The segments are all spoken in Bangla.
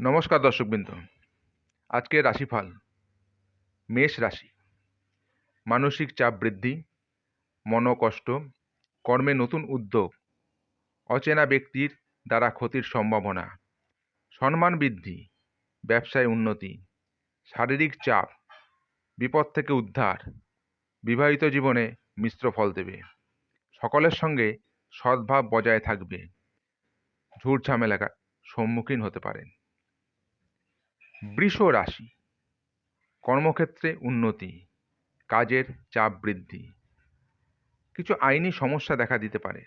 নমস্কার দর্শকবৃন্দ। আজকে রাশিফল, মেষ রাশি। মানসিক চাপ বৃদ্ধি, মনোকষ্ট, কর্মে নতুন উদ্যোগ, অচেনা ব্যক্তির দ্বারা ক্ষতির সম্ভাবনা, সম্মান বৃদ্ধি, ব্যবসায় উন্নতি, শারীরিক চাপ, বিপদ থেকে উদ্ধার, বিবাহিত জীবনে মিশ্র ফল দেবে। সকলের সঙ্গে সদ্ভাব বজায় থাকবে। ঝুট ঝামেলা সম্মুখীন হতে পারেন। বৃষ রাশি। কর্মক্ষেত্রে উন্নতি, কাজের চাপ বৃদ্ধি, কিছু আইনি সমস্যা দেখা দিতে পারে।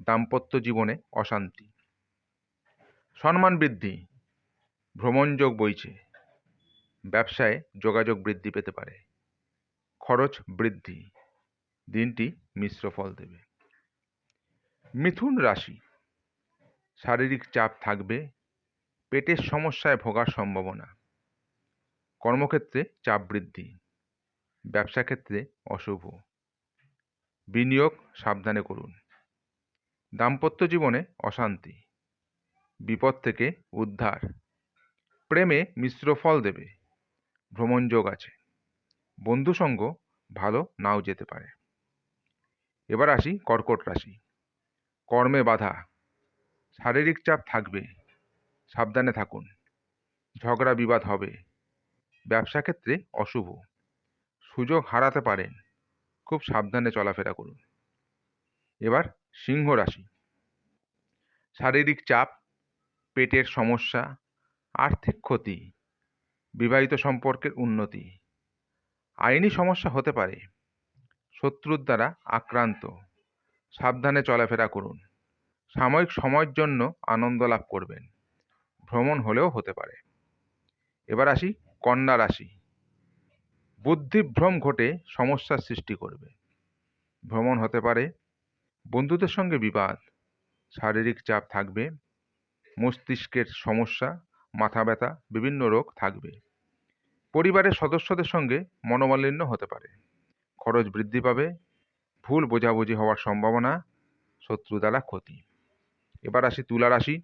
দাম্পত্য জীবনে অশান্তি। সম্মান বৃদ্ধি ভ্রমণযোগ বইছে, ব্যবসায় যোগাযোগ বৃদ্ধি পেতে পারে, খরচ বৃদ্ধি, দিনটি মিশ্র ফল দেবে। মিথুন রাশি, শারীরিক চাপ থাকবে পেটের সমস্যায় ভোগার সম্ভাবনা। কর্মক্ষেত্রে চাপ বৃদ্ধি ব্যবসা ক্ষেত্রে অশুভ। বিনিয়োগ সাবধানে করুন। দাম্পত্য জীবনে অশান্তি, বিপদ থেকে উদ্ধার। প্রেমে মিশ্র ফল দেবে, ভ্রমণ যোগ আছে। বন্ধুসঙ্গ ভালো নাও যেতে পারে। এবার আসি কর্কট রাশি। কর্মে বাধা, শারীরিক চাপ থাকবে। সাবধানে থাকুন। ঝগড়া বিবাদ হবে। ব্যবসা ক্ষেত্রে অশুভ। সুযোগ হারাতে পারেন। খুব সাবধানে চলাফেরা করুন। এবার সিংহ রাশি। শারীরিক চাপ, পেটের সমস্যা, আর্থিক ক্ষতি, বিবাহিত সম্পর্কের উন্নতি, আইনি সমস্যা হতে পারে। শত্রুর দ্বারা আক্রান্ত। সাবধানে চলাফেরা করুন। সাময়িক সময়ের জন্য আনন্দ লাভ করবেন। ভ্রমণ হলেও হতে পারে। এবার আসি কন্যা রাশি। বুদ্ধিভ্রম ঘটে সমস্যার সৃষ্টি করবে। ভ্রমণ হতে পারে বন্ধুদের সঙ্গে বিবাদ, শারীরিক চাপ থাকবে, মস্তিষ্কের সমস্যা, মাথা ব্যথা, বিভিন্ন রোগ থাকবে। পরিবারের সদস্যদের সঙ্গে মনোমালিন্য হতে পারে। খরচ বৃদ্ধি পাবে, ভুল বোঝাবুঝি হওয়ার সম্ভাবনা শত্রু দ্বারা ক্ষতি। এবার আসি তুলা রাশি।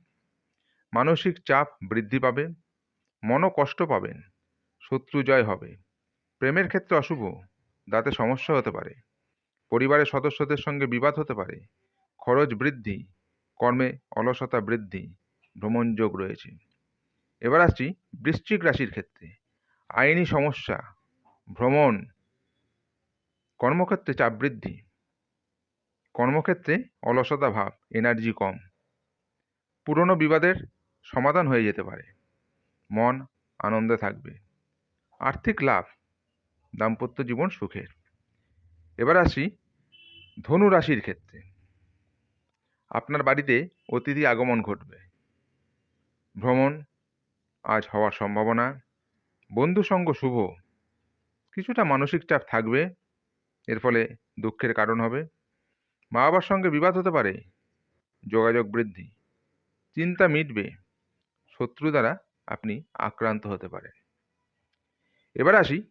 মানসিক চাপ বৃদ্ধি পাবে, মনও কষ্ট পাবেন, শত্রু জয় হবে। প্রেমের ক্ষেত্রে অশুভ দাঁতে সমস্যা হতে পারে। পরিবারের সদস্যদের সঙ্গে বিবাদ হতে পারে, খরচ বৃদ্ধি, কর্মে অলসতা বৃদ্ধি, ভ্রমণ যোগ রয়েছে। এবার আসছি বৃশ্চিক রাশির ক্ষেত্রে। আইনি সমস্যা, ভ্রমণ, কর্মক্ষেত্রে চাপ বৃদ্ধি, কর্মক্ষেত্রে অলসতা ভাব এনার্জি কম। পুরনো বিবাদের সমাধান হয়ে যেতে পারে। মন, আনন্দে থাকবে। আর্থিক লাভ, দাম্পত্য জীবন সুখের। এবার আসি ধনু রাশির ক্ষেত্রে। আপনার বাড়িতে অতিথি আগমন ঘটবে। ভ্রমণ আজ হওয়ার সম্ভাবনা। বন্ধু সঙ্গ শুভ। কিছুটা মানসিক চাপ থাকবে। এর ফলে দুঃখের কারণ হবে। মা বাবার সঙ্গে বিবাদ হতে পারে। যোগাযোগ বৃদ্ধি। চিন্তা মিটবে। শত্রু দ্বারা আপনি আক্রান্ত হতে পারেন। এবার আসি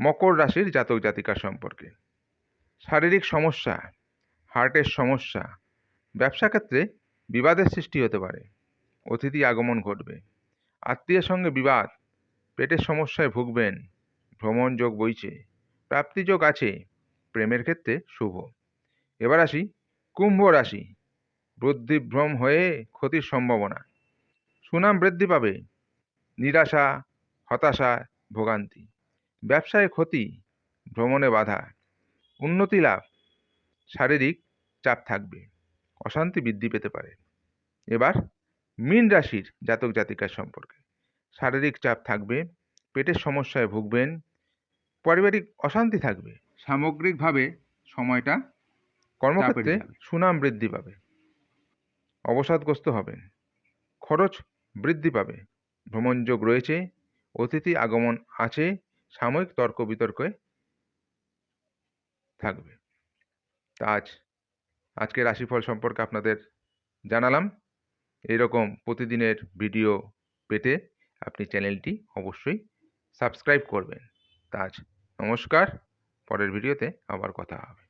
মকর রাশির জাতক জাতিকার সম্পর্কে। শারীরিক সমস্যা হার্টের সমস্যা, ব্যবসা ক্ষেত্রে বিবাদের সৃষ্টি হতে পারে, অতিথি আগমন ঘটবে, আত্মীয়ের সঙ্গে বিবাদ, পেটের সমস্যায় ভুগবেন, ভ্রমণ যোগ বইছে প্রাপ্তিযোগ আছে, প্রেমের ক্ষেত্রে শুভ। এবার আসি কুম্ভ রাশি, বুদ্ধিভ্রম হয়ে ক্ষতির সম্ভাবনা। সুনাম বৃদ্ধি পাবে। নিরাশা হতাশা ভোগান্তি। ব্যবসায় ক্ষতি ভ্রমণে বাধা। উন্নতি লাভ। শারীরিক চাপ থাকবে। অশান্তি বৃদ্ধি পেতে পারে। এবার মীন রাশির জাতক জাতিকার সম্পর্কে। শারীরিক চাপ থাকবে পেটের সমস্যায় ভুগবেন পারিবারিক অশান্তি থাকবে। সামগ্রিকভাবে সময়টা কর্মক্ষেত্রে সুনাম বৃদ্ধি পাবে। অবসাদগ্রস্ত হবেন। খরচ বৃদ্ধি পাবে। ভ্রমণযোগ রয়েছে, অতিথি আগমন আছে, সাময়িক তর্ক বিতর্কে থাকবে। তা আজ আজকে রাশিফল সম্পর্কে আপনাদের জানালাম। এরকম প্রতিদিনের ভিডিও পেতে আপনি চ্যানেলটি অবশ্যই সাবস্ক্রাইব করবেন। তা আজ নমস্কার, পরের ভিডিওতে আবার কথা হবে।